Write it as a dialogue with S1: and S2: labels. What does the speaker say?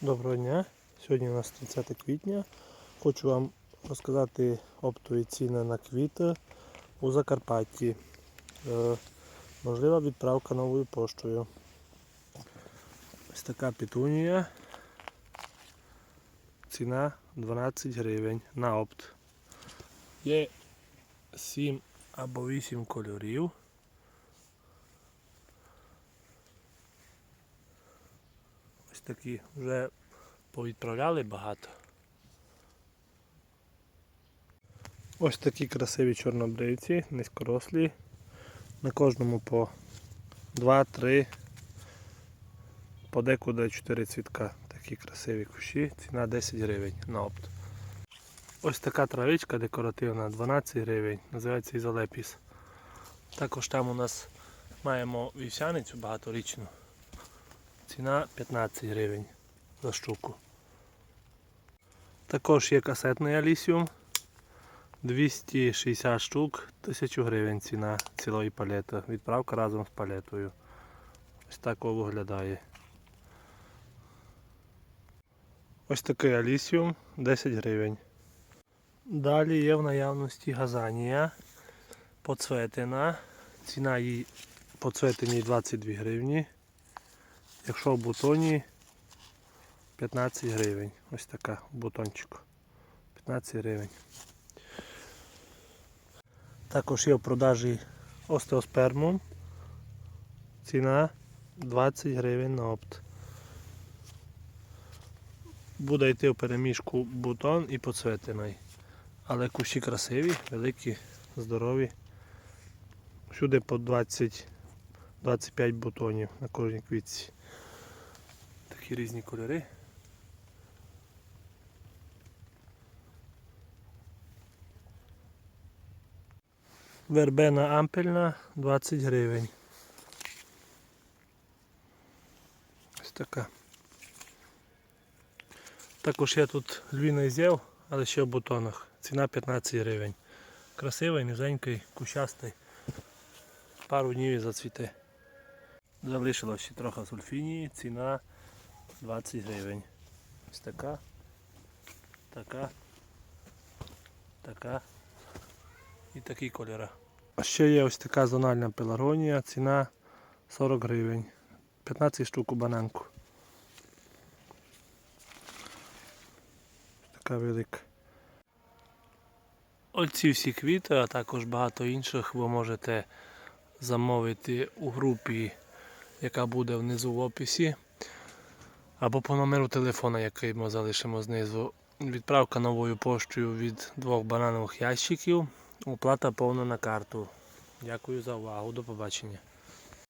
S1: Доброго дня. Сьогодні у нас 30 квітня. Хочу вам розказати оптові ціни на квіти у Закарпатті. Е, можлива відправка новою поштою. Ось така петунія. Ціна 12 гривень на опт. Є 7 або 8 кольорів. Такі вже повідправляли багато. Ось такі красиві чорнобривці, низькорослі. На кожному по 2-3, подекуди 4 цвітка. Такі красиві кущі. Ціна 10 гривень на опт. Ось така травичка декоративна, 12 гривень, називається ізолепіс. Також там у нас маємо вівсяницю багаторічну. Ціна 15 гривень за штуку. Також є касетний алісіум. 260 штук, 1000 гривень ціна цілої палети. Відправка разом з палетою. Ось так виглядає. Ось такий алісіум 10 гривень. Далі є в наявності газанія поцветена. Ціна її поцветеній 22 гривні. Якщо в бутоні 15 гривень. Ось така бутончик. 15 гривень. Також є в продажі остеоспермум. Ціна 20 гривень на опт. Буде йти в переміжку бутон і поцветений. Але кущі красиві, великі, здорові. Всюди по 20 25 бутонів на кожній квітці. Такі різні кольори. Вербена ампельна 20 гривень. Ось така. Також є тут львіний зєв, але ще в бутонах. Ціна 15 гривень. Красивий, низенький, кущастий. Пару днів і зацвіте. Залишилось ще трохи сульфінії, ціна 20 гривень. Ось така, така, така і такі кольори. А ще є ось така зональна пеларгонія, ціна 40 гривень. 15 штук у бананку. Така велика. Оці всі квіти, а також багато інших ви можете замовити у групі, яка буде внизу в описі. Або по номеру телефона, який ми залишимо знизу. Відправка новою поштою від двох бананових ящиків. Оплата повна на карту. Дякую за увагу. До побачення.